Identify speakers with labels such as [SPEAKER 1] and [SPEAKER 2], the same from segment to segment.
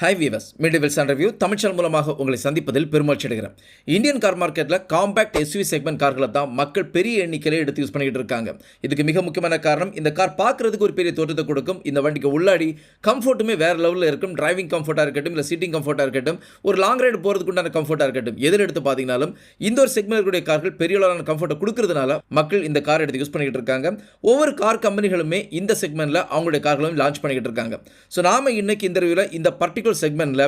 [SPEAKER 1] High viewers மிடிவில் sun review தமிழ்ச்சல் மூலமாக உங்களை சந்திப்பதில் பெருமகிழ்ச்சி அடைகிறேன். இந்தியன் கார் மார்க்கெட்டில் காம்பேக்ட் எஸ்யூவி செக்மெண்ட் கார்களை தான் மக்கள் பெரிய எண்ணிக்கையில் எடுத்து யூஸ் பண்ணிக்கிட்டு இருக்காங்க. இதுக்கு மிக முக்கியமான காரணம் இந்த கார் பார்க்குறதுக்கு ஒரு பெரிய தோற்றத்தை கொடுக்கும். இந்த வண்டிக்கு உள்ளாடி கம்ஃபர்ட்டுமே வேறு லெவலில் இருக்கும். டிரைவிங் கம்ஃபர்ட்டாக இருக்கட்டும் இல்லை சீட்டிங் கம்ஃபர்ட்டாக இருக்கட்டும் ஒரு லாங் ரைடு போகிறதுக்கு உண்டான கம்ஃபர்ட்டாக இருக்கட்டும். எதில் எடுத்து பார்த்தீங்கனாலும் இந்த ஒரு செக்மெண்ட் கார்கள் பெரிய அளவிலான கம்ஃபர்ட்டை கொடுக்கறதுனால மக்கள் இந்த கார் எடுத்து யூஸ் பண்ணிக்கிட்டு இருக்காங்க. ஒவ்வொரு கார் கம்பெனிகளுமே இந்த செக்மெண்ட்டில் அவங்களுடைய கார்களும் லான்ச் பண்ணிக்கிட்டு இருக்காங்க. ஸோ நாம இன்னைக்கு இந்த இந்த பர்டிகுலர் செக்மெண்ட்டில்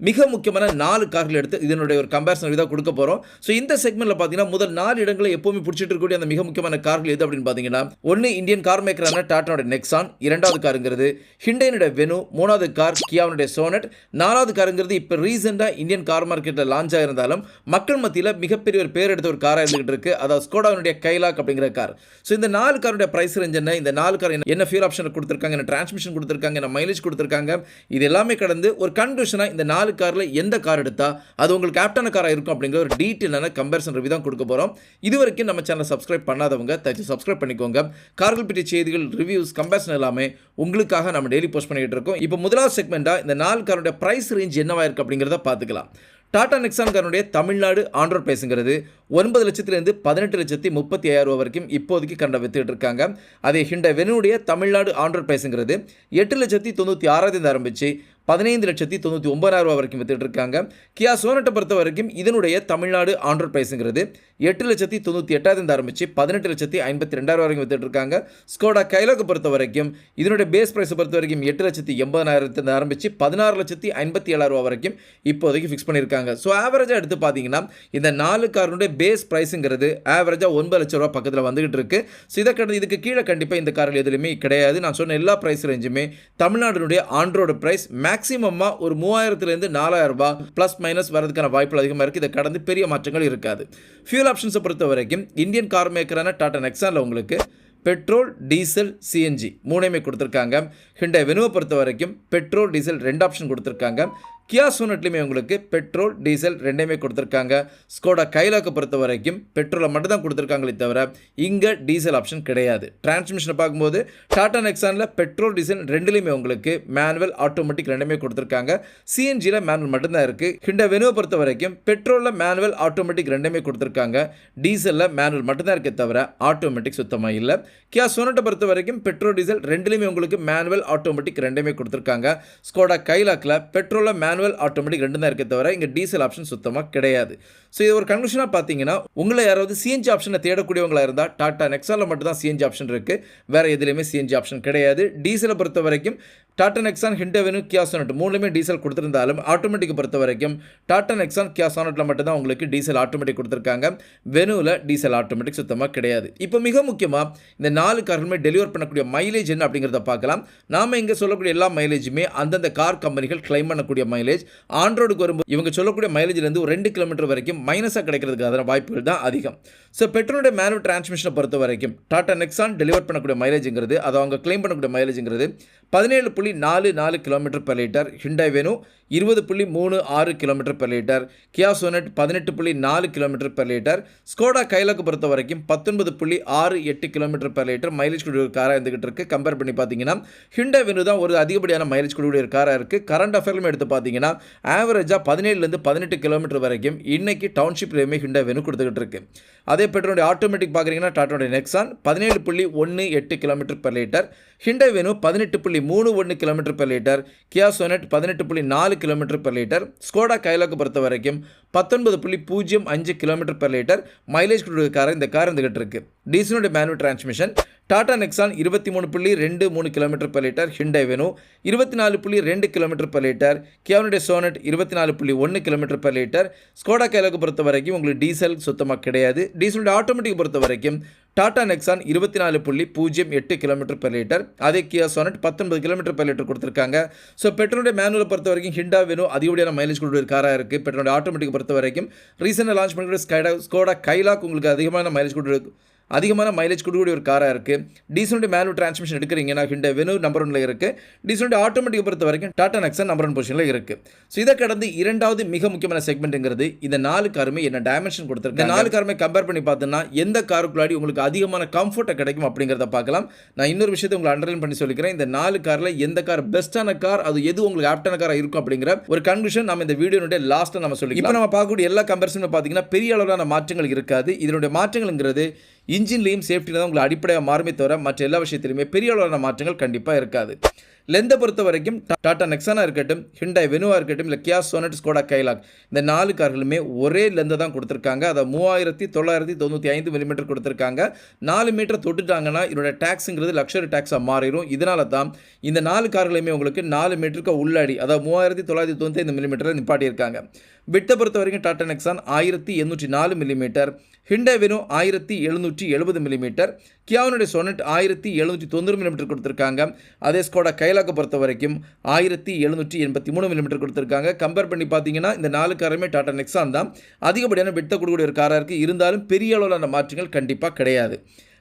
[SPEAKER 1] மிக முக்கியமான நாலு கார்கள் எடுத்து இதனுடைய ஒரு கம்பேரிசன் இதாக கொடுக்க போகிறோம் ஸோ இந்த செக்மெண்ட்டில் பார்த்தீங்கன்னா முதல் நாலு இடங்களை எப்போவுமே பிடிச்சிட்டு இருக்கக்கூடிய அந்த மிக முக்கியமான கார்கள் எது அப்படின்னு பார்த்தீங்கன்னா ஒன்று இந்தியன் கார் மேக்கரான டாட்டாவோட நெக்ஸான் இரண்டாவது காருங்கிறது ஹிண்டைனுடைய வெனு மூணாவது கார் கியாவுடைய சோனட் நாலாவது காருங்கிறது இப்போ ரீசெண்டாக இந்தியன் கார் மார்க்கெட்டில் லான்ச் ஆகிருந்தாலும் மக்கள் மத்தியில் மிகப்பெரிய ஒரு பேர் எடுத்த ஒரு காராக இருந்துகிட்டு இருக்கு. அதாவது ஸ்கோடாவினுடைய கைலாக் அப்படிங்கிற கார் ஸோ இந்த நாலு காருடைய ப்ரைஸ் ரேஞ்ச் என்ன? இந்த நாலு கார் என்ன- என்ன ஃபியூல் ஆப்ஷன் கொடுத்துருக்காங்க? என்ன டிரான்ஸ்மிஷன் கொடுத்துருக்காங்க? என்ன மைலேஜ் கொடுத்துருக்காங்க? இது எல்லாமே கடந்து ஒரு கன்க்ளூஷனாக இந்த நாலு காரில் எந்த கார் எடுத்தால் அது உங்களுக்கு கேப்டான காராக இருக்கும் அப்படிங்கிற ஒரு டீட்டெயிலான கம்பேரிசன் ரிவ்யூ தான் கொடுக்க போகிறோம் இது வரைக்கும் நம்ம சேனலை சப்ஸ்கிரைப் பண்ணாதவங்க தச்சு சப்ஸ்கிரைப் பண்ணிக்கோங்க. கார்கள் பற்றிய செய்திகள் ரிவ்யூஸ் கம்பேரிசன் எல்லாமே உங்களுக்காக நம்ம டெய்லி போஸ்ட் பண்ணிக்கிட்டு இருக்கோம். இப்போ முதலாவது செக்மெண்ட்டாக இந்த நாலு காரோட ப்ரைஸ் ரேஞ்ச் என்னவா இருக்கு அப்படிங்கிறத பார்த்துக்கலாம். டாடா நெக்ஸான் காரனுடைய தமிழ்நாடு ஆண்ட்ராய்ட் பிரைஸுங்கிறது ஒன்பது லட்சத்திலிருந்து பதினெட்டு லட்சத்தி முப்பத்தி ஐயாயிரம் ரூபா வரைக்கும் இப்போதைக்கு கண்ட வித்துட்டு இருக்காங்க. அதே ஹிண்ட வெனுடைய தமிழ்நாடு ஆண்ட்ராய்ட் பிரைஸுங்கிறது எட்டு லட்சத்தி தொண்ணூற்றி ஆறாயிரத்தி ஆரம்பிச்சு பதினைந்து லட்சத்தி தொண்ணூற்றி ஒன்பதாயிரம் ரூபா வரைக்கும் வித்துட்டு இருக்காங்க கியா சோனட்டை பொறுத்த வரைக்கும் இதனுடைய தமிழ்நாடு ஆண்ட்ராய்ட் பிரைஸுங்கிறது எட்டு லட்சத்தி தொண்ணூற்றி எட்டாயிரத்து ஆரம்பிச்சு பதினெட்டு லட்சத்தி ஐம்பத்தி ரெண்டாயிரம் வரைக்கும் வித்துட்டு இருக்காங்க ஸ்கோடா கைலோக்கு பொறுத்த வரைக்கும் இதனுடைய பேஸ் ப்ரைஸை பொறுத்த வரைக்கும் எட்டு லட்சத்தி எண்பதாயிரத்து ஆரம்பிச்சு பதினாறு லட்சத்தி ஐம்பத்தி ஏழாயிரம் ரூபா வரைக்கும் இப்போதைக்கு ஃபிக்ஸ் பண்ணியிருக்காங்க. ஸோ ஆவரேஜாக எடுத்து பார்த்தீங்கன்னா இந்த நாலு காரனுடைய பேஸ் ப்ரைஸுங்கிறது ஆவரேஜாக ஒன்பது லட்ச ரூபா பக்கத்தில் வந்துகிட்டு இருக்கு ஸோ இதை கடந்து இதுக்கு கீழே கண்டிப்பாக இந்த காரில் எதுலையுமே கிடையாது. நான் சொன்ன எல்லா ப்ரைஸ் ரேஞ்சுமே தமிழ்நாடுடைய ஆண்ட்ரோட ப்ரைஸ் மேக்ஸ் மேக்ஸிமமாக ஒரு மூவாயிரத்துலேருந்து நாலாயிரம் ரூபாய் ப்ளஸ் மைனஸ் வரதுக்கான வாய்ப்புகள் அதிகமாக இருக்குது இதை கடந்து பெரிய மாற்றங்கள் இருக்காது. ஃபியூல் ஆப்ஷன்ஸை பொறுத்த வரைக்கும் இந்தியன் கார் மேக்கரான டாடா நெக்ஸானில் உங்களுக்கு பெட்ரோல் டீசல் சிஎன்ஜி மூணையுமே கொடுத்துருக்காங்க. ஹிண்டை வெனுவை பொறுத்த வரைக்கும் பெட்ரோல் டீசல் ரெண்டு ஆப்ஷன் கொடுத்துருக்காங்க. கியா சோனட்லையுமே உங்களுக்கு பெட்ரோல் டீசல் ரெண்டையுமே கொடுத்துருக்காங்க. ஸ்கோடா கைலாக்கை பொறுத்த வரைக்கும் பெட்ரோலை மட்டும் தான் கொடுத்துருக்காங்களே தவிர இங்கே டீசல் ஆப்ஷன் கிடையாது. டிரான்ஸ்மிஷனை பார்க்கும்போது டாடா நெக்ஸானில் பெட்ரோல் டீசல் ரெண்டுலேயுமே உங்களுக்கு மேனுவல் ஆட்டோமேட்டிக் ரெண்டுமே கொடுத்துருக்காங்க. சிஎன்ஜியில் மேனுவல் மட்டும்தான் இருக்குது ஹிண்டா வெனுவை பொறுத்த வரைக்கும் பெட்ரோலில் மேனுவல் ஆட்டோமேட்டிக் ரெண்டுமே கொடுத்துருக்காங்க. டீசலில் மேனுவல் மட்டும்தான் இருக்கே தவிர ஆட்டோமேட்டிக் சுத்தமாக இல்லை. கியா சோனட்டை பொறுத்த வரைக்கும் பெட்ரோல் டீசல் ரெண்டுலேயுமே உங்களுக்கு மேனுவல் ஆட்டோமேட்டிக் ரெண்டுமே கொடுத்துருக்காங்க. ஸ்கோடா கைலாக்கில் பெட்ரோலில் மேனுவல் ஆட்டோமேட்டிக் ரெண்டு தான் இருக்கே தவிர இங்கே டீசல் ஆப்ஷன் சுத்தமாக கிடையாது. ஸோ இது ஒரு கன்க்ளூஷனாக பார்த்தீங்கன்னா உங்களை யாராவது சிஎன்ஜி ஆப்ஷனை தேடக்கூடியவங்களா இருந்தால் டாட்டா நெக்ஸானில் மட்டும் தான் சிஎன்ஜி ஆப்ஷன் இருக்குது வேறு எதுலேயுமே சிஎன்ஜி ஆப்ஷன் கிடையாது. டீசலை பொறுத்த வரைக்கும் Tata Nexon Hyundai Venue Kia Sonet மூணுமே டீசல் கொடுத்துருந்தாலும் ஆட்டோமேட்டிக் பொறுத்த வரைக்கும் டாட்டா நெக்ஸான் கியா சோனட்டில் மட்டும்தான் உங்களுக்கு டீசல் ஆட்டோமேட்டிக் கொடுத்துருக்காங்க. வெனுவில் டீசல் ஆட்டோமேட்டிக் சுத்தமாக கிடையாது. இப்போ மிக முக்கியமாக இந்த நாலு கார்களுமே டெலிவர் பண்ணக்கூடிய மைலேஜ் என்ன அப்படிங்கிறத பார்க்கலாம். நாம் இங்கே சொல்லக்கூடிய எல்லா மைலேஜுமே அந்தந்த கார் கம்பெனிகள் கிளைம் பண்ணக்கூடிய மைலேஜ் ஆண்ட்ராய்டுக்கு வரும்போது இவங்க சொல்லக்கூடிய மைலேஜ்லேருந்து ஒரு ரெண்டு கிலோமீட்டர் வரைக்கும் மைனஸாக கிடைக்கிறதுக்கான வாய்ப்புகள் தான் அதிகம். ஸோ பெட்ரோலுடைய மேனுவல் டிரான்ஸ்மிஷனை பொறுத்த வரைக்கும் டாடா நெக்ஸான் டெலிவர் பண்ணக்கூடிய மைலேஜுங்கிறது அதை அவங்க கிளைம் பண்ணக்கூடிய மைலேஜுங்கிறது பதினேழு புள்ளி நாலு நாலு kilometre per litre Hyundai Venue இருபது புள்ளி மூணு ஆறு kilometre per litre Kia Sonet பதினெட்டு புள்ளி நாலு கிலோமீட்டர் பெர் லிட்டர் ஸ்கோடா கைலாக்கு பொறுத்த வரைக்கும் பத்தொன்பது புள்ளி ஆறு எட்டு கிலோமீட்டர் பெர் லிட்டர் மைலேஜ் கூடிய காராக இருந்துகிட்டு இருக்குது கம்பேர் பண்ணி பார்த்தீங்கன்னா ஹிண்டாய் வெனு தான் ஒரு அதிகப்படியான மைலேஜ் கூடிய காராக இருக்குது கரண்ட் அஃபேர்லும் எடுத்து பார்த்தீங்கன்னா ஆவரேஜாக பதினேழுலேருந்து பதினெட்டு கிலோமீட்டர் வரைக்கும் இன்றைக்கி டவுன்ஷிப்லேயுமே ஹிண்டாய் வேணு கொடுத்துக்கிட்டு இருக்குது அதே பெட்ரோலுடைய ஆட்டோமேட்டிக் பார்க்குறீங்கன்னா டாட்டோடைய நெக்ஸான் பதினேழு புள்ளி ஒன்று எட்டு கிலோமீட்டர் பெர் லிட்டர் ஹிண்டை வேணும் பதினெட்டு புள்ளி மூணு ஒன்று kilometre per litre Kia Sonet பதினெட்டு புள்ளி நாலு கிலோமீட்டர் பெர் லிட்டர் ஸ்கோடா கைலாக்கு பொறுத்த வரைக்கும் பத்தொன்பது புள்ளி பூஜ்ஜியம் அஞ்சு கிலோமீட்டர் பெர் லிட்டர் மைலேஜ் கொடுக்குற கார் இந்த கார் இருந்துகிட்டு இருக்கு டீசலுடைய மேனுவல் டிரான்ஸ்மிஷன் டாடா நெக்ஸான் இருபத்தி மூணு புள்ளி ரெண்டு மூணு kilometre per litre Hyundai Venue இருபத்தி நாலு புள்ளி ரெண்டு கிலோமீட்டர் பெர் லிட்டர் கியானுடைய சோனட் இருபத்தி நாலு புள்ளி ஒன்று கிலோமீட்டர் பெர் லிட்டர் ஸ்கோடா கைலாக்கு பொறுத்த வரைக்கும் உங்களுக்கு டீசல் சுத்தமாக கிடையாது. டீசலுடைய ஆட்டோமேட்டிக் பொறுத்த வரைக்கும் டாடா நெக்ஸான் இருபத்தி நாலு புள்ளி பூஜ்ஜியம் எட்டு கிலோமீட்டர் பெர் லிட்டர் அதே கியா சோனட் பத்தொன்பது கிலோமீட்டர் பெர் லிட்டர் கொடுத்துருக்காங்க. ஸோ பெட்ரோலுடைய மேனுவலை பொறுத்த வரைக்கும் ஹிண்டா வெனு அதிகப்படியான மைலேஜ் கொடுக்குற காராக இருக்குது பெட்ரோலுடைய ஆட்டோமேட்டிக் பொறுத்த வரைக்கும் ரீசெண்டாக லான்ச் பண்ணுற ஸ்கைடா ஸ்கோடா கைலாக் உங்களுக்கு அதிகமான மைலேஜ் கொடுக்குற அதிகமான மைலேஜ் கொடுக்கக்கூடிய ஒரு காராக இருக்குது டீசலுடைய மேனுவல் டிரான்ஸ்மிஷன் எடுக்கிறீங்கன்னா ஹிண்டை வெனு நம்பர் ஒன்றில் இருக்குது டீசலுடைய ஆட்டோமேட்டிக் பொறுத்த வரைக்கும் டாடா நெக்ஸன் நம்பர் ஒன் பொசிஷனில் இருக்குது ஸோ இதை கடந்து இரண்டாவது மிக முக்கியமான செக்மெண்ட்டுங்கிறது இந்த நாலு காருமே என்ன டைமென்ஷன் கொடுத்துருக்கு இந்த நாலு காருமே கம்பேர் பண்ணி பார்த்தோன்னா எந்த காருக்குள்ளாடி உங்களுக்கு அதிகமான கம்ஃபர்ட்டை கிடைக்கும் அப்படிங்கிறத பார்க்கலாம். நான் இன்னொரு விஷயத்தை உங்களை அண்டர்லைன் பண்ணி சொல்லிக்கிறேன். இந்த நாலு காரில் எந்த கார் பெஸ்ட்டான கார் அது எது உங்களுக்கு ஆப்டான காராக இருக்கும் அப்படிங்கிற ஒரு கன்க்ளூஷன் நம்ம இந்த வீடியோனுடைய லாஸ்ட்டில் நம்ம சொல்லி இப்போ நம்ம பார்க்கக்கூடிய எல்லா கம்பேரிசனும் பார்த்தீங்கன்னா பெரிய அளவிலான மாற்றங்கள் இருக்காது. இதனுடைய மாற்றங்கள்ங்கிறது இன்ஜின்லேயும் சேஃப்டியில் தான் உங்களை அடிப்படையாக மாறுமே தவிர மற்ற எல்லா விஷயத்திலுமே பெரிய அளவிலான மாற்றங்கள் கண்டிப்பாக இருக்காது. லெந்தை பொறுத்த வரைக்கும் டாடா நெக்ஸானா இருக்கட்டும் ஹிண்டாய் வெனுவா இருக்கட்டும் இல்லை கியா சோனட் ஸ்கோடா கைலாக் இந்த நாலு கார்களுமே ஒரே லெந்தை தான் கொடுத்துருக்காங்க. அதை மூவாயிரத்தி தொள்ளாயிரத்தி தொண்ணூற்றி ஐந்து மில்லிமீட்டர் கொடுத்துருக்காங்க. நாலு மீட்டர் தொட்டுட்டாங்கன்னா இதோட டேக்ஸுங்கிறது லக்ஷரி டேக்ஸாக மாறிடும் இதனால தான் இந்த நாலு கார்களுமே உங்களுக்கு நாலு மீட்டருக்கு உள்ளாடி அதாவது மூவாயிரத்தி தொள்ளாயிரத்தி தொண்ணூற்றி ஐந்து மில்லிமீட்டரில் நிப்பாட்டியிருக்காங்க. விட்டை பொறுத்த வரைக்கும் டாடா நெக்ஸான் ஆயிரத்தி எண்ணூற்றி நாலு மில்லிமீட்டர் ஹிண்டை வெனு ஆயிரத்தி எழுநூற்றி எழுபது மில்லிமீட்டர் கியாவனுடைய சொனட் ஆயிரத்தி எழுநூற்றி தொண்ணூறு மில்லிமீட்டர் கொடுத்துருக்காங்க. அதே ஸ்கோட கைலாக்க பொறுத்த வரைக்கும் ஆயிரத்தி எழுநூற்றி எண்பத்தி மூணு மில்லிமீட்டர் கொடுத்துருக்காங்க. கம்பேர் பண்ணி பார்த்தீங்கன்னா இந்த நாலு காரமே டாடா நெக்ஸான் தான். அதிகப்படியான வெட்ட கொடுக்கக்கூடிய ஒரு காராக இருக்குது இருந்தாலும் பெரிய அளவிலான மாற்றங்கள் கண்டிப்பாக கிடையாது.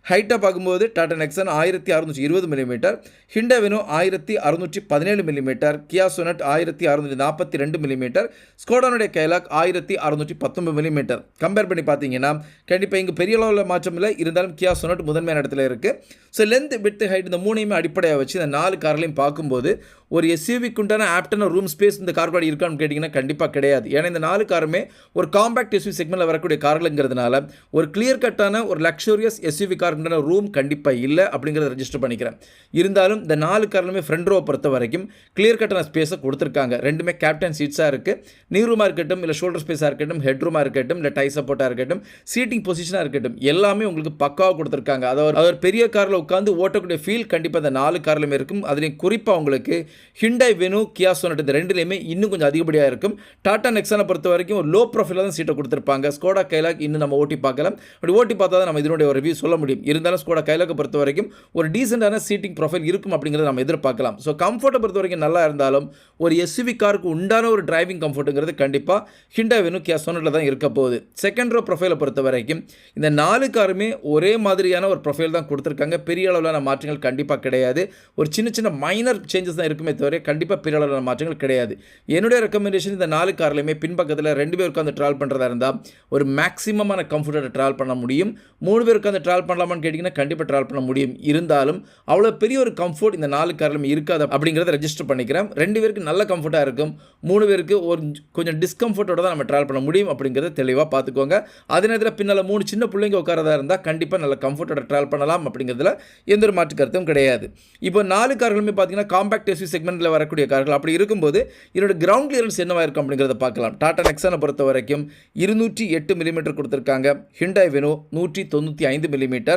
[SPEAKER 1] ஹைட்டாக பார்க்கும்போது டாடா நெக்ஸன் ஆயிரத்தி அறுநூற்றி இருபது மில்லிமீட்டர் ஹிண்டவெனோ ஆயிரத்தி அறுநூற்றி பதினேழு மில்லிமீட்டர் கியா சொனட் ஆயிரத்தி அறுநூற்றி நாற்பத்தி ரெண்டு மில்லிமீட்டர் ஸ்கோடானுடைய கைலாக் ஆயிரத்தி அறுநூற்றி பத்தொன்பது மில்லிமீட்டர் கம்பேர் பண்ணி பார்த்தீங்கன்னா கண்டிப்பாக இங்கே பெரிய அளவில் மாற்றம் இல்லை. இருந்தாலும் கியா சொனட் முதன்மையான இடத்துல இருக்குது ஸோ லென்த் வித் ஹைட் இந்த மூணையுமே அடிப்படையாக வச்சு இந்த நாலு கார்லையும் பார்க்கும்போது ஒரு எஸ்யூவிக்கு உண்டான ஆப்டான ரூம் ஸ்பேஸ் இந்த கார் பாடி இருக்கான்னு கேட்டிங்கன்னா கண்டிப்பாக கிடையாது. ஏன்னா இந்த நாலு காருமே ஒரு காம்பேக்ட் எஸ்யூவி செக்மெண்ட்டில் வரக்கூடிய கார்களுங்கிறதுனால ஒரு கிளியர் கட்டான ஒரு லக்ஸூரியஸ் எஸ்யூவி காருக்குண்டான ரூம் கண்டிப்பாக இல்லை அப்படிங்கிறத ரெஜிஸ்டர் பண்ணிக்கிறேன். இருந்தாலும் இந்த நாலு கார்களுமே ஃப்ரண்ட் ரோ பொறுத்த வரைக்கும் கிளியர் கட்டான ஸ்பேஸை கொடுத்துருக்காங்க. ரெண்டுமே கேப்டன் சீட்ஸாக இருக்குது நீ ரூமாக இருக்கட்டும் இல்லை ஷோல்டர் ஸ்பேஸாக இருக்கட்டும் ஹெட் ரூமாக இருக்கட்டும் இல்லை டை சப்போர்ட்டாக இருக்கட்டும் சீட்டிங் பொசிஷனாக இருக்கட்டும் எல்லாமே உங்களுக்கு பக்காவாக கொடுத்துருக்காங்க. அதாவது அவர் பெரிய காரில் உட்காந்து ஓட்டக்கூடிய ஃபீல் கண்டிப்பாக இந்த நாலு கார்லையுமே இருக்கும். அதுலேயும் குறிப்பாக உங்களுக்கு ஹிண்டாய் வெனு கியா சொன்னட் இந்த ரெண்டுலேயுமே இன்னும் கொஞ்சம் அதிகப்படியாக இருக்கும். டாடா நெக்ஸானை பொறுத்த வரைக்கும் ஒரு லோ ப்ரொஃபைலாக தான் சீட்டை கொடுத்துருப்பாங்க. ஸ்கோடா கைலாக் இன்னும் நம்ம ஓட்டி பார்க்கலாம். அப்படி ஓட்டி பார்த்தா தான் நம்ம இதனுடைய ஒரு ரிவ்யூ சொல்ல முடியும். இருந்தாலும் ஸ்கோடா கைலாக்கை பொறுத்த வரைக்கும் ஒரு டீசெண்டான சீட்டிங் ப்ரொஃபைல் இருக்கும் அப்படிங்கிறத நம்ம எதிர்பார்க்கலாம். ஸோ கம்ஃபர்ட்டை பொறுத்த வரைக்கும் நல்லா இருந்தாலும் ஒரு எஸ்யூவி காருக்கு உண்டான ஒரு டிரைவிங் கம்ஃபர்ட்டுங்கிறது கண்டிப்பாக ஹிண்டா வெனு கியா சொன்னட்டில் தான் இருக்க போகுது. செகண்ட் ரோ ப்ரொஃபைலை பொறுத்த வரைக்கும் இந்த நாலு காருமே ஒரே மாதிரியான ஒரு ப்ரொஃபைல் தான் கொடுத்துருக்காங்க. பெரிய அளவிலான மாற்றங்கள் கண்டிப்பாக கிடையாது. ஒரு சின்ன சின்ன மைனர் சேஞ்சஸ் தான் இருக்குமே தவிர கண்டிப்பாக பெரிய அளவிலான மாற்றங்கள் கிடையாது. என்னுடைய ரெக்கமெண்டேஷன் இந்த நாலு கார்லையுமே பின்பக்கத்தில் ரெண்டு பேர் உட்காந்து ட்ராவல் பண்ணுறதா இருந்தால் ஒரு மேக்ஸிமமான கம்ஃபர்ட்டை ட்ராவல் பண்ண முடியும். மூணு பேர் உட்காந்து ட்ராவல் பண்ணலாமான்னு கேட்டிங்கன்னா கண்டிப்பாக ட்ராவல் பண்ண முடியும். இருந்தாலும் அவ்வளோ பெரிய ஒரு கம்ஃபர்ட் இந்த நாலு காரிலும் இருக்காது அப்படிங்கிறத ரெஜிஸ்டர் பண்ணிக்கிறேன். ரெண்டு பேருக்கு நல்ல கம்ஃபர்ட்டாக இருக்கும். மூணு பேருக்கு ஒரு கொஞ்சம் டிஸ்கம்ஃபர்ட்டோட தான் நம்ம ட்ராவல் பண்ண முடியும் அப்படிங்கிறத தெளிவாக பார்த்துக்கோங்க அதே நேரத்தில் பின்னால் மூணு சின்ன பிள்ளைங்க உட்காரதா இருந்தால் கண்டிப்பாக நல்ல கம்ஃபர்ட்டோட ட்ராவல் பண்ணலாம் அப்படிங்கிறதுல எந்த ஒரு மாற்று கருத்தும் கிடையாது. இப்போ நாலு கார்களுமே பார்த்தீங்கன்னா காம்பேக்ட் எஸ்யூ செக்மெண்ட்டில் வரக்கூடிய கார்கள். அப்படி இருக்கும்போது இதோட கிரவுண்ட் கிளியரன்ஸ் என்னவா இருக்கும் அப்படிங்கிறத பார்க்கலாம். டாடா நெக்ஸானை பொறுத்த வரைக்கும் இருநூற்றி எட்டு மில்லிமீட்டர் கொடுத்துருக்காங்க. ஹிண்டாய் வெனோ நூற்றி தொண்ணூற்றி ஐந்து மில்லிமீட்டர்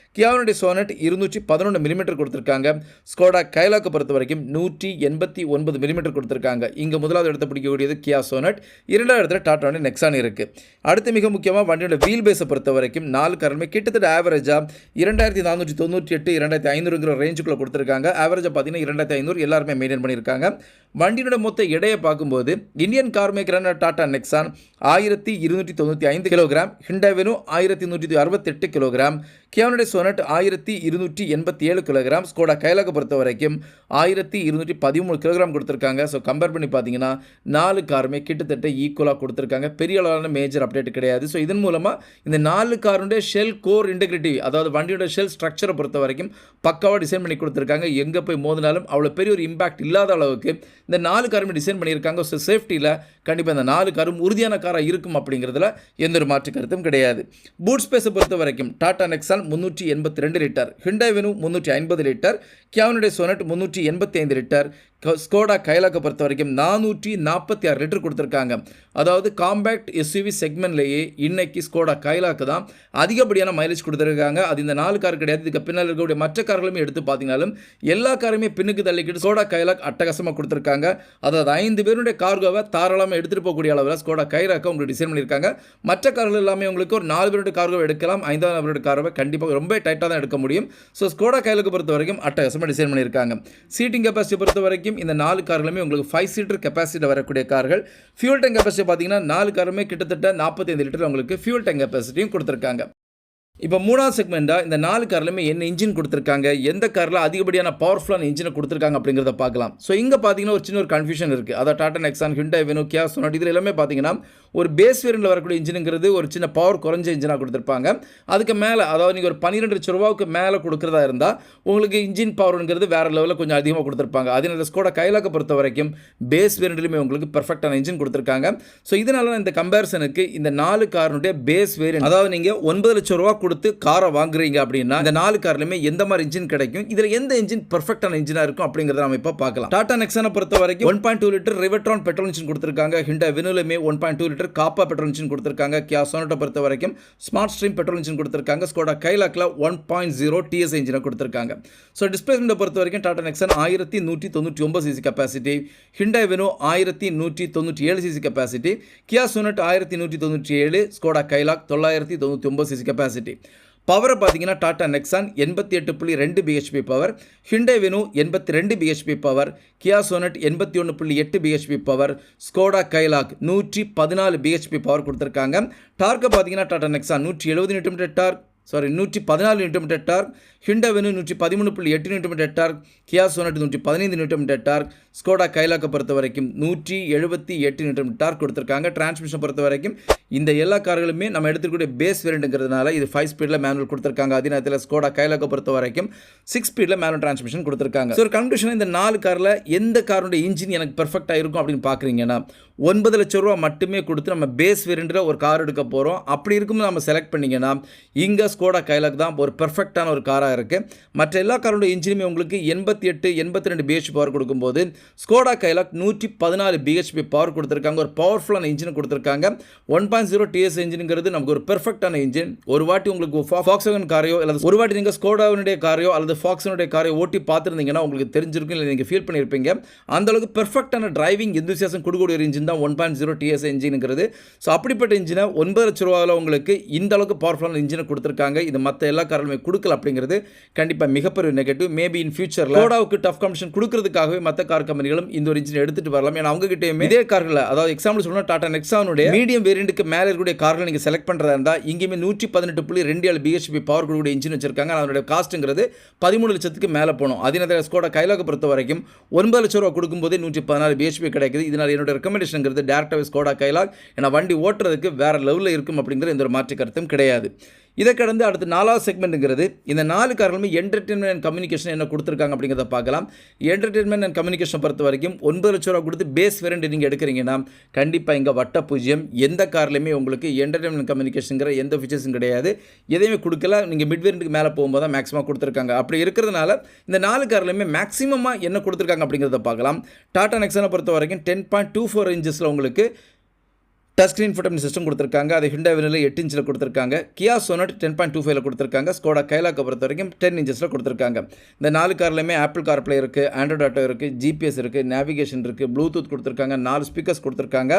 [SPEAKER 1] கியாவினுடைய சோனட் இருநூற்றி பதினொன்று மில்லிமீட்டர் கொடுத்துருக்காங்க. ஸ்கோடா கைலாக்கு பொறுத்த வரைக்கும் நூற்றி எண்பத்தி ஒன்பது மில்லிமீட்டர் கொடுத்துருக்காங்க. இங்கே முதலாவது இடத்தை பிடிக்கக்கூடியது கியா சோனட். இரண்டாவது இடத்துல டாட்டாவுடைய நெக்ஸான் இருக்குது அடுத்து மிக முக்கியமாக வண்டியோட வீல் பேஸை பொறுத்த வரைக்கும் நாலு காரணமே கிட்டத்தட்ட ஆவரேஜாக இரண்டாயிரத்தி நானூற்றி தொண்ணூற்றி எட்டு இரண்டாயிரத்தி ஐநூறுங்கிற ரேஞ்சுக்குள்ளே கொடுத்துருக்காங்க. ஆவரேஜாக பார்த்தீங்கன்னா இரண்டாயிரத்தி ஐநூறு எல்லாருமே மெயின்டைன் பண்ணியிருக்காங்க. வண்டியோட மொத்த எடையை பார்க்கும்போது இந்தியன் கார் மேக்கரான டாடா நெக்ஸான் ஆயிரத்தி இருநூற்றி தொண்ணூற்றி ஐந்து கிலோகிராம் ஹிண்டாவினும் ஆயிரத்தி நூற்றி அறுபத்தெட்டு கிலோகிராம் கியானுடைய சொனட் ஆயிரத்தி இருநூற்றி எண்பத்தி ஏழு கிலோகிராம் ஸ்கோடா கைலாக பொறுத்த வரைக்கும் ஆயிரத்தி இருநூற்றி பதிமூணு கிலோகிராம் கொடுத்துருக்காங்க. ஸோ கம்பேர் பண்ணி பார்த்தீங்கன்னா நாலு காருமே கிட்டத்தட்ட ஈக்குவலாக கொடுத்துருக்காங்க. பெரிய அளவான மேஜர் அப்டேட் கிடையாது. ஸோ இதன் மூலமாக இந்த நாலு காருடைய ஷெல் கோர் இன்டெகிரிட்டி அதாவது வண்டியோட ஷெல் ஸ்ட்ரக்சரை பொறுத்த வரைக்கும் பக்காவாக டிசைன் பண்ணி கொடுத்துருக்காங்க. எங்கே போய் மோதினாலும் அவ்வளோ பெரிய ஒரு இம்பாக்ட் இல்லாத அளவுக்கு இந்த நாலு காருமே டிசைன் பண்ணியிருக்காங்க. ஸோ சேஃப்டியில் கண்டிப்பாக இந்த நாலு காரும் உறுதியான காராக இருக்கும் அப்படிங்கிறதுல எந்த ஒரு மாற்று கருத்தும் கிடையாது. பூட் ஸ்பேஸை பொறுத்த வரைக்கும் டாடா நெக்ஸான் முந்நூற்றி எண்பத்தி ரெண்டு லிட்டர். ஹிண்டாய் வெனு முந்நூற்றி ஐம்பது லிட்டர். கியாவனுடைய சோனட் முந்நூற்றி எண்பத்தி ஐந்து லிட்டர். ஸ்கோடா கைலாக்கை பொறுத்த வரைக்கும் நானூற்றி நாற்பத்தி ஆறு லிட்டர் கொடுத்துருக்காங்க. அதாவது காம்பேக்ட் எஸ்யூவி செக்மெண்ட்லேயே இன்னைக்கு ஸ்கோடா கைலாக்கு தான் அதிகப்படியான மைலேஜ் கொடுத்துருக்காங்க. அது இந்த நாலு கார் கிடையாது. இதுக்கு பின்னால் இருக்கக்கூடிய மற்ற கார்களுமே எடுத்து பார்த்தீங்கனாலும் எல்லா காருமே பின்னுக்கு தள்ளிக்கிட்டு ஸ்கோடா கைலாக் அட்டகாசமாக கொடுத்துருக்காங்க. அதாவது ஐந்து பேருடைய கார்கோவை தாராளமாக எடுத்துகிட்டு போகக்கூடிய அளவில் ஸ்கோடா கைலாக்கை உங்களுக்கு டிசைன் பண்ணியிருக்காங்க. மற்ற கார்கள் எல்லாமே உங்களுக்கு ஒரு நாலு பேருடைய கார்கோவை எடுக்கலாம். ஐந்தாவது நபருடைய கார்வை கண்டிப்பாக ரொம்ப டைட்டாக தான் எடுக்க முடியும். ஸோ ஸ்கோடா கைலுக்கு பொறுத்த வரைக்கும் அட்டகாசமாக டிசைன் பண்ணியிருக்காங்க. சீட்டிங் கெப்பாசிட்டி பொறுத்த வரைக்கும் இந்த நாலு கார்களுமே உங்களுக்கு ஃபைவ் சீட்டர் கெப்பாசிட்டியில் வரக்கூடிய கார்கள். ஃபியூல் டேங்க் கெப்பாசிட்டி பார்த்தீங்கன்னா நாலு காருமே கிட்டத்தட்ட நாற்பத்தைந்து லிட்டர் உங்களுக்கு ஃபியூல் டேங்க் கெப்பாசிட்டியும் கொடுத்துருக்காங்க. இப்போ மூணாவது செக்மெண்ட்டாக இந்த நாலு கார்லையுமே என்ன இன்ஜின் கொடுத்துருக்காங்க எந்த காரில் அதிகப்படியான பவர்ஃபுல்லான இன்ஜினை கொடுத்துருக்காங்க அப்படிங்கிறத பார்க்கலாம். ஸோ இங்கே பார்த்தீங்கன்னா ஒரு சின்ன ஒரு கன்ஃபியூஷன் இருக்குது அதாவது டாடா நெக்ஸான் ஹிண்டா வேணும் கியா சொன்னாட் இதில் எல்லாமே பார்த்தீங்கன்னா ஒரு பேஸ் வேரியண்டில் வரக்கூடிய இன்ஜினுங்கிறது ஒரு சின்ன பவர் குறைஞ்ச இன்ஜினாக கொடுத்துருப்பாங்க. அதுக்கு மேலே அதாவது நீங்கள் ஒரு பன்னிரெண்டு லட்ச ரூபாவுக்கு மேலே கொடுக்குறதா இருந்தால் உங்களுக்கு இன்ஜின் பவருங்கிறது வேறு லெவலில் கொஞ்சம் அதிகமாக கொடுத்துருப்பாங்க. அதே நேரத்தில் ஸ்கோட கைலாக்க பொறுத்த வரைக்கும் பேஸ் வேரியண்ட்லையுமே உங்களுக்கு பெர்ஃபெக்டான இன்ஜின் கொடுத்துருக்காங்க. ஸோ இதனால இந்த கம்பேரிசனுக்கு இந்த நாலு காரனுடைய பேஸ் வேரியன்ட் அதாவது நீங்கள் ஒன்பது லட்ச ரூபா கொடுத்து காரை வாங்குறீங்க அப்படின்னா இந்த நாலு கார்லையுமே எந்த மாதிரி இன்ஜின் கிடைக்கும்? இதில் எந்த இன்ஜின் பெர்ஃபெக்டான இன்ஜினாக இருக்கும் அப்படிங்கிறத நம்ம இப்போ பார்க்கலாம். டாடா நெக்ஸானை பொறுத்த வரைக்கும் one point two litre Revotron petrol engine கொடுத்துருக்காங்க. Hyundai வினுலுமே one point two litre Kappa petrol engine கொடுத்துருக்காங்க. கியா சோனட்டை பொறுத்த வரைக்கும் ஸ்மார்ட் ஸ்ட்ரீம் பெட்ரோல் இன்ஜின் கொடுத்துருக்காங்க. ஸ்கோடா கைலாக்கில் ஒன் பாயிண்ட் ஜீரோ டிஎஸ் இன்ஜினை கொடுத்துருக்காங்க. ஸோ டிஸ்பிளேஸ்மெண்ட்டை பொறுத்த வரைக்கும் டாடா நெக்ஸான் ஆயிரத்தி நூற்றி தொண்ணூற்றி ஒன்பது சிசி கெப்பாசிட்டி ஹிண்டா வெனோ ஆயிரத்தி நூற்றி தொண்ணூற்றி ஏழு சிசி கெப்பாசிட்டி கியா சோனட் ஆயிரத்தி நூற்றி தொண்ணூற்றி ஏழு ஸ்கோடா கைலாக் தொள்ளாயிரத்தி தொண்ணூற்றி ஒன்பது சிசி கெப்பாசிட்டி பவரை பார்த்தீங்கன்னா டாடா நெக்ஸான் எண்பத்தி எட்டு புள்ளி ரெண்டு பிஹெச்பி பவர் ஹிண்டே வெனு எண்பத்தி ரெண்டு பிஹெச்பி பவர் கியா சோனட் எண்பத்தி ஒன்று புள்ளி எட்டு பிஹெச்பி பவர் ஸ்கோடா கைலாக் நூற்றி பதினாலு பிஹெச்பி பவர் கொடுத்துருக்காங்க. டார்க்கை பார்த்தீங்கன்னா டாடா நெக்ஸான் நூற்றி எழுபது நியூட்டன் டார்க் சாரி நூற்றி பதினாலு நியூட்டன் டார்க் ஹிண்டவெனு நூற்றி பதிமூணு புள்ளி எட்டு நியூட்டன் டார்க் கியா சோனட் நூற்றி பதினைந்து நியூட்டன் டார்க் ஸ்கோடா கைலாக்கை பொறுத்த வரைக்கும் நூற்றி எழுபத்தி எட்டு நியூட்டன் டார்க் கொடுத்துருக்காங்க. டிரான்ஸ்மிஷன் பொறுத்த வரைக்கும் இந்த எல்லா கார்களுமே நம்ம எடுத்துக்கூடிய பேஸ் வேரியண்ட்டுங்கிறதுனால இது ஃபைவ் ஸ்பீடில் மேனுவல் கொடுத்துருக்காங்க. அதே நேரத்தில் ஸ்கோடா கைலாக்கை பொறுத்த வரைக்கும் சிக்ஸ் ஸ்பீடில் மேனுவல் டிரான்ஸ்மிஷன் கொடுத்துருக்காங்க. ஸோ கன்க்ளூஷன் இந்த நாலு காரில் எந்த காரோட இன்ஜின் எனக்கு பெர்ஃபெக்டாக இருக்கும் அப்படின்னு பார்க்குறீங்கன்னா ஒன்பது லட்ச ரூபா மட்டுமே கொடுத்து நம்ம பேஸ் வேரியண்ட்டில் ஒரு கார் எடுக்க போகிறோம் அப்படி இருக்கும்போது நம்ம செலக்ட் பண்ணிங்கன்னா இங்கே ஸ்கோடா கைலாக் தான் ஒரு பெர்ஃபெக்டான ஒரு காராக இருக்குது மற்ற எல்லா காரோட இன்ஜினுமே உங்களுக்கு எண்பத்தி எட்டு எண்பத்தி ரெண்டு பிஹெச்பி பவர் கொடுக்கும்போது ஸ்கோடா கைலாக் நூற்றி பதினாலு பிஹெச்பி பவர் கொடுத்துருக்காங்க. ஒரு பவர்ஃபுல்லான இன்ஜின் கொடுத்துருக்காங்க. ஒன் பாயிண்ட் ஜீரோ டிஎஸ் இன்ஜினுங்கிறது நமக்கு ஒரு பெர்ஃபெக்டான இன்ஜின் ஒரு வாட்டி உங்களுக்கு ஃபாக்ஸகன் காரையோ அல்லது ஒரு வாட்டி நீங்கள் ஸ்கோடாவினுடைய காரையோ அல்லது ஃபாக்ஸனுடைய காரையோ ஓட்டி பார்த்துருந்தீங்கன்னா உங்களுக்கு தெரிஞ்சிருக்கும் இல்லை நீங்கள் ஃபீல் பண்ணியிருப்பீங்க அந்தளவுக்கு பெர்ஃபெக்டான டிரைவிங் எந்தூசியாசம் கொடுக்கக்கூடிய ஒரு இன்ஜின் தான் ஒன் பாயிண்ட் ஜீரோ டிஎஸ் இன்ஜினுங்கிறது ஸோ அப்படிப்பட்ட இன்ஜினை ஒன்பது லட்ச ரூபாவில் உங்களுக்கு இந்த அளவுக்கு பவர்ஃபுல்லான இன்ஜினை கொடுத்துருக்காங்க. இது மற்ற எல்லா காரணமே கொடுக்கல அப்படிங்கிறது கண்டிப்பாக மிகப்பெரிய நெகட்டிவ் மேபி இன் ஃபியூச்சரில் லோடாவுக்கு டஃப் கமிஷன் கொடுக்கறதுக்காகவே மற்ற கார் கம்பெனிகளும் இந்த ஒரு இன்ஜின் எடுத்துட்டு வரலாம். ஏன்னா அவங்க கிட்டேயுமே இதே கார்களில் அதாவது எக்ஸாம்பிள் சொல்லணும் டாடா நெக்ஸானுடைய மீடியம் வேரியண்ட்டுக்கு மேலே இருக்கக்கூடிய கார்கள் நீங்கள் செலக்ட் பண்ணுறதா இருந்தால் இங்கேயுமே நூற்றி பதினெட்டு புள்ளி ரெண்டு ஏழு பிஹெச்பி பவர் கொடுக்கக்கூடிய இன்ஜின் வச்சிருக்காங்க. அதனுடைய காஸ்ட்டுங்கிறது பதிமூணு லட்சத்துக்கு மேலே போகணும். அதே நேரத்தில் ஸ்கோட கைலாக பொறுத்த வரைக்கும் ஒன்பது லட்ச ரூபா கொடுக்கும்போதே நூற்றி பதினாலு பிஹெச்பி கிடைக்குது. இதனால் என்னோட ரெக்கமெண்டேஷனுங்கிறது டேரக்டாகவே ஸ்கோடா கைலாக் ஏன்னா வண்டி ஓட்டுறதுக்கு வேறு லெவலில் இருக்கும் அப்படிங்கிற எந்த ஒரு மாற்று கருத்தும் கிடையாது. இதை கடந்து அடுத்து நாலாவது செக்மெண்ட்டுங்கிறது இந்த நாலு காரணமே என்டர்டெயின்மெண்ட் அண்ட் கம்யூனிகேஷன் என்ன கொடுத்துருக்காங்க அப்படிங்கிறத பார்க்கலாம். என்டர்டெயின்மெண்ட் அண்ட் கம்யூனிகேஷன் பொறுத்த வரைக்கும் ஒன்பது லட்ச ரூபா கொடுத்து பேஸ் வேரண்ட் நீங்கள் எடுக்கிறீங்கன்னா கண்டிப்பாக இங்கே வட்ட பூஜ்ஜியம் எந்த கார்லையுமே உங்களுக்கு என்டர்டெயின்மெண்ட் கம்யூனிகேஷனுங்கிற எந்த ஃபீச்சர்ஸும் கிடையாது. எதையுமே கொடுக்கல நீங்கள் மிட் வேரியண்ட்டுக்கு மேலே போகும்போது தான் மேக்ஸிமம் கொடுத்துருக்காங்க. அப்படி இருக்கிறதுனால இந்த நாலு கார்லையுமே மேக்ஸிமமாக என்ன கொடுத்துருக்காங்க அப்படிங்கிறத பார்க்கலாம். டாடா நெக்ஸனை பொறுத்த வரைக்கும் டென் பாயிண்ட் டூ ஃபோர் இன்ச்சஸில் உங்களுக்கு டச் ஸ்க்ரீன் ஃபோட்டோமின் சிஸ்டம் கொடுத்துருக்காங்க. அது ஹிண்டா வினில் எட்டு இன்ச்சில் கொடுத்துருக்காங்க. Kia Sonet ten point two ஃபைவ்ல கொடுத்துருக்காங்க. ஸ்கோடா கைலாக்கை பொறுத்த வரைக்கும் டென் இன்ச்சஸில் கொடுத்துருக்காங்க. இந்த நாலு கார்லையுமே ஆப்பிள் கார்ப்ளே இருக்குது ஆண்ட்ராய்ட் ஆட்டோ இருக்குது ஜிபிஎஸ் இருக்குது நேவிகேஷன் இருக்குது ப்ளூடூத் கொடுத்துருக்காங்க நாலு ஸ்பீக்கர்ஸ் கொடுத்துருக்காங்க.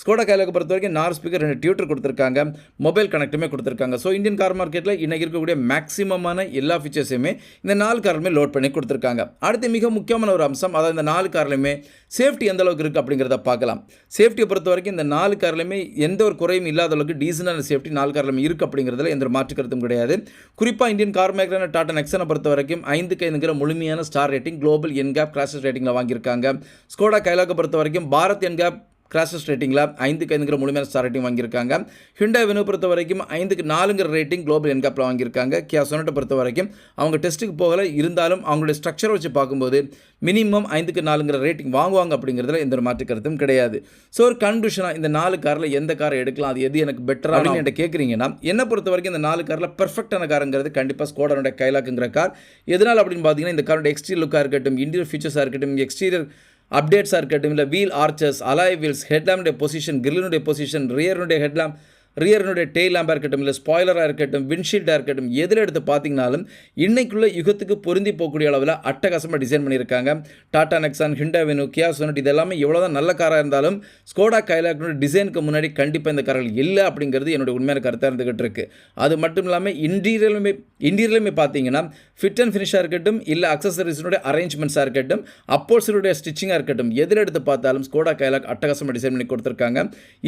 [SPEAKER 1] ஸ்கோடா கைலாக்கை பொறுத்த வரைக்கும் நாலு ஸ்பீக்கர் ரெண்டு டியூட்டர் கொடுத்துருக்காங்க. மொபைல் கனெக்ட்டுமே கொடுத்துருக்காங்க. ஸோ இந்தியன் கார் மார்க்கெட்டில் இன்றைக்கி இருக்கக்கூடிய மேக்ஸிமமான எல்லா ஃபீச்சர்ஸையுமே இந்த நாலு கார்லையுமே லோட் பண்ணி கொடுத்துருக்காங்க. அடுத்து மிக முக்கியமான ஒரு அம்சம் அதாவது இந்த நாலு கார்லையுமே சேஃப்டி எந்த அளவுக்கு இருக்குது அப்படிங்கிறத பார்க்கலாம். சேஃப்டியை பொறுத்த வரைக்கும் இந்த நாலு கார் கார்லையுமே எந்த ஒரு குறையும் இல்லாத அளவுக்கு டீசனான சேஃப்டி நாலு கார்லையுமே இருக்குது அப்படிங்கிறதுல எந்த ஒரு மாற்று கருத்தும் கிடையாது. குறிப்பாக இந்தியன் கார் மேக்கரான டாடா நெக்ஸனை பொறுத்த வரைக்கும் ஐந்துக்கு ஐந்துங்கிற முழுமையான star rating global NCAP crashes ரேட்டிங்கில் வாங்கியிருக்காங்க. ஸ்கோடா கைலாக்கை பொறுத்த வரைக்கும் பாரத் என்கேப் கிராஷஸ் ரேட்டிங்கில் ஐந்துக்கு ஐந்துங்கிற முழுமையான ஸ்டார் ரேட்டிங் வாங்கியிருக்காங்க. ஹிண்டா வினு பொறுத்த வரைக்கும் ஐந்துக்கு நாலுங்கிற ரேட்டிங் குளோபல் என்கேப்பில் வாங்கியிருக்காங்க. கியா சொனட்டை பொறுத்த வரைக்கும் அவங்க டெஸ்ட்டுக்கு போகலை. இருந்தாலும் அவங்களுடைய ஸ்ட்ரக்சரை வச்சு பார்க்கும்போது மினிமம் ஐந்துக்கு நாலுங்கிற ரேட்டிங் வாங்குவாங்க அப்படிங்கிறதுல எந்த ஒரு மாற்று கருத்தும் கிடையாது. ஸோ ஒரு கன்க்ளூஷனாக இந்த நாலு காரில் எந்த காரை எடுக்கலாம்? அது எது எனக்கு பெட்டர் அப்படின்னு என்கிட்ட கேட்குறீங்கன்னா என்னை பொறுத்த வரைக்கும் இந்த நாலு காரில் பெர்ஃபெக்டான காருங்கிறது கண்டிப்பாக ஸ்கோடனுடைய கைலாக்குங்கிற கார் எதனால் அப்படின்னு பார்த்தீங்கன்னா இந்த காரோட எக்ஸ்டீரியர் லுக்காக இருக்கட்டும் இன்டீரியர் ஃபீச்சர்ஸாக இருக்கட்டும் எக்ஸ்டீரியர் அப்டேட்ஸாக இருக்கட்டும் இல்லை வீல் ஆர்ச்சர்ஸ் அலாய் வீல்ஸ் ஹெட்லாம்புடைய பொசிஷன் கிரில்னுடைய பொசிஷன் ரியர்னுடைய ஹெட்லாம் ரியர்னுடைய டெய்ல் லேம்பாக இருக்கட்டும் இல்லை ஸ்பாய்லராக இருக்கட்டும் விண்ட்ஷீல்டாக இருக்கட்டும் எதில் எடுத்து பார்த்தீங்கனாலும் இன்றைக்குள்ளே யுகத்துக்கு பொருந்தி போகக்கூடிய அளவில் அட்டகாசமாக டிசைன் பண்ணியிருக்காங்க. Tata Nexon Hyundai Venue Kia Sonet இது எல்லாமே எவ்வளோ தான் நல்ல காராக இருந்தாலும் ஸ்கோடா கைலாக்னுடைய டிசைனுக்கு முன்னாடி கண்டிப்பாக இந்த கார்கள் இல்லை அப்படிங்கிறது என்னுடைய உண்மையான கருத்தாக இருந்துகிட்டு இருக்குது அது மட்டும் இல்லாமல் இன்டீரியலுமே இன்டீரியலுமே பார்த்தீங்கன்னா ஃபிட் அண்ட் ஃபினிஷாக இருக்கட்டும் இல்லை அக்சசரிஸினுடைய அரேஞ்ச்மெண்ட்ஸாக இருக்கட்டும் அப்போல்ஸருடைய ஸ்டிச்சிங்காக இருக்கட்டும் எதில் எடுத்து பார்த்தாலும் ஸ்கோடா கைலாக் அட்டகாசமாக டிசைன் பண்ணி கொடுத்துருக்காங்க.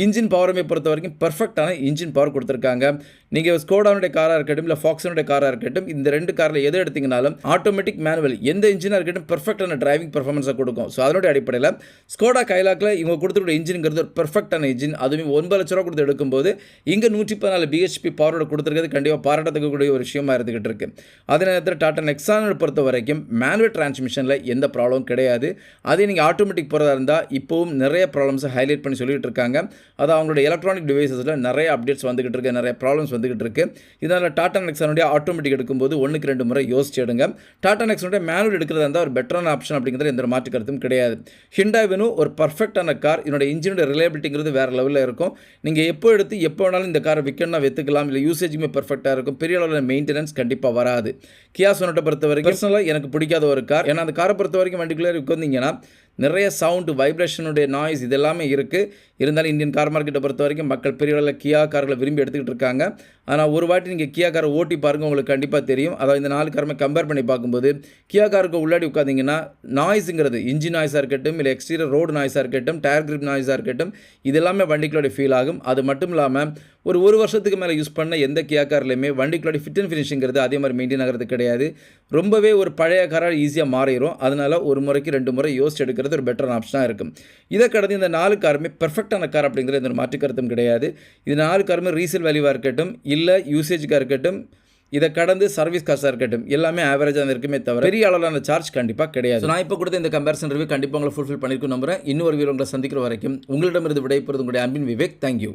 [SPEAKER 1] இன்ஜின் பவரமே பொறுத்த வரைக்கும் பர்ஃபெக்டான இன்ஜின் பவர் கொடுத்துருக்காங்க. நீங்கள் ஸ்கோடானுடைய காராக இருக்கட்டும் இல்லை ஃபாக்ஸனுடைய காராக இருக்கட்டும் இந்த ரெண்டு காரில் எது எடுத்தீங்கனாலும் ஆட்டோமேட்டிக் மேனுவல் எந்த இன்ஜினாக இருக்கட்டும் பெர்ஃபெக்டான டிரைவிங் பர்ஃபார்மன்ஸை கொடுக்கும். ஸோ அதனுடைய அடிப்படையில் ஸ்கோடா கைலாக்கில் இவங்க கொடுத்துருக்க இன்ஜின்ங்கிறது ஒரு பெர்ஃபெக்டான இன்ஜின் அதுவும் ஒன்பது லட்ச ரூபா கொடுத்து எடுக்கும்போது இங்கே நூற்றி பதினாலு பிஹெச்பி பவரோட கொடுத்துருக்கிறது கண்டிப்பாக பாராட்டத்தக்கக்கூடிய ஒரு விஷயமா இருந்துகிட்டு இருக்கு. அதே நேரத்தில் டாட்டா நெக்ஸானை பொறுத்த வரைக்கும் மேனுவல் டிரான்ஸ்மிஷனில் எந்த ப்ராப்ளமும் கிடையாது. அதே நீங்கள் ஆட்டோமேட்டிக் போகிறதா இருந்தால் இப்போவும் நிறைய ப்ராப்ளம்ஸை ஹைலைட் பண்ணி சொல்லிட்டு இருக்காங்க. அது அவங்களோட எலக்ட்ரானிக் டிவைசஸில் நிறைய அப்டேட்ஸ் வந்துகிட்டு இருக்கு நிறைய ப்ராப்ளம்ஸ் வந்துகிட்டு இருக்கு. இதனால் டாடா நெக்ஸானுடைய ஆட்டோமேட்டிக் எடுக்கும்போது ஒன்றுக்கு ரெண்டு முறை யோசிச்சு எடுங்க. டாடா நெக்ஸனுடைய மேனுவல் எடுக்கிறதா இருந்தால் ஒரு பெட்டரான ஆப்ஷன் அப்படிங்கிறது எந்த மாற்று கருத்தும் கிடையாது. ஹிண்டா வெனு ஒரு பர்ஃபெக்டான கார் என்னோட இன்ஜினோட ரிலேபிலிட்டிங்கிறது வேறு லெவலில் இருக்கும். நீங்கள் எப்போ எடுத்து எப்போ வேணாலும் இந்த காரை விற்கணும்னா விற்றுக்கலாம் இல்லை யூசேஜுமே பர்ஃபெக்டாக இருக்கும். பெரிய அளவில் மெயின்டெனன்ஸ் கண்டிப்பாக வராது. கியா சொனட்டை பொறுத்த வரைக்கும் பர்சனலாக எனக்கு பிடிக்காத ஒரு கார் ஏன்னா அந்த காரை பொறுத்த வரைக்கும் வண்டிக்குள்ளே உட்காந்திங்கன்னா நிறைய சவுண்டு வைப்ரேஷனுடைய நாய்ஸ் இதெல்லாமே இருக்குது இருந்தாலும் இந்தியன் கார் மார்க்கெட்டை பொறுத்த வரைக்கும் மக்கள் பெரிய அளவில் கியா கார்களை விரும்பி எடுத்துக்கிட்டு இருக்காங்க. ஆனால் ஒரு வாட்டி நீங்கள் கியா காரை ஓட்டி பாருங்கள் உங்களுக்கு கண்டிப்பாக தெரியும். அதாவது இந்த நாலு காருமே கம்பேர் பண்ணி பார்க்கும்போது கியா காருக்கு உள்ளாடி உட்காந்திங்கன்னா நாய்ஸுங்கிறது இன்ஜின் நாய்ஸாக இருக்கட்டும் இல்லை எக்ஸ்டீரியர் ரோடு நாய்ஸாக இருக்கட்டும் டயர் கிரிப் நாய்ஸாக இருக்கட்டும் இது எல்லாமே வண்டிக்குள்ளோட ஃபீல் ஆகும். அது மட்டும் இல்லாமல் ஒரு ஒரு வருஷத்துக்கு மேலே யூஸ் பண்ண எந்த கியா கார்லையுமே வண்டிக்குள்ளோட ஃபிட் அண்ட் ஃபினிஷிங்கிறது அதே மாதிரி மெயின்டைன் ஆகிறது கிடையாது. ரொம்பவே ஒரு பழைய காராக ஈஸியாக மாறிடும் அதனால் ஒரு முறைக்கு ரெண்டு முறை யோசிச்சு எடுக்கிறது ஒரு பெட்டரான ஆப்ஷனாக இருக்கும். இதை கடந்து இந்த நாலு காருமே பெர்ஃபெக்டான கார் அப்படிங்கிறது எந்த ஒரு மாற்று கருத்தும் கிடையாது. இது நாலு காருமே ரீசேல் வேல்யூவாக இருக்கட்டும் இல்லை யூசேஜுக்காக இருக்கட்டும் இதை கடந்து சர்வீஸ் காசாக இருக்கட்டும் எல்லாமே ஆவரேஜாக இருக்குமே தவிர பெரிய அளவிலான சார்ஜ் கண்டிப்பாக கிடையாது. நான் இப்போ கொடுத்த இந்த கம்பேரிசன் ரிவ்யூ கண்டிப்பாக உங்களை ஃபுல்ஃபில் பண்ணியிருக்கும் நம்புறேன். இன்னொரு வீரங்களை உங்களை சந்திக்கிற வரைக்கும் உங்களிடமிருந்து விடைபெறுவது உங்களுடைய அன்பின் விவேக். தேங்க்யூ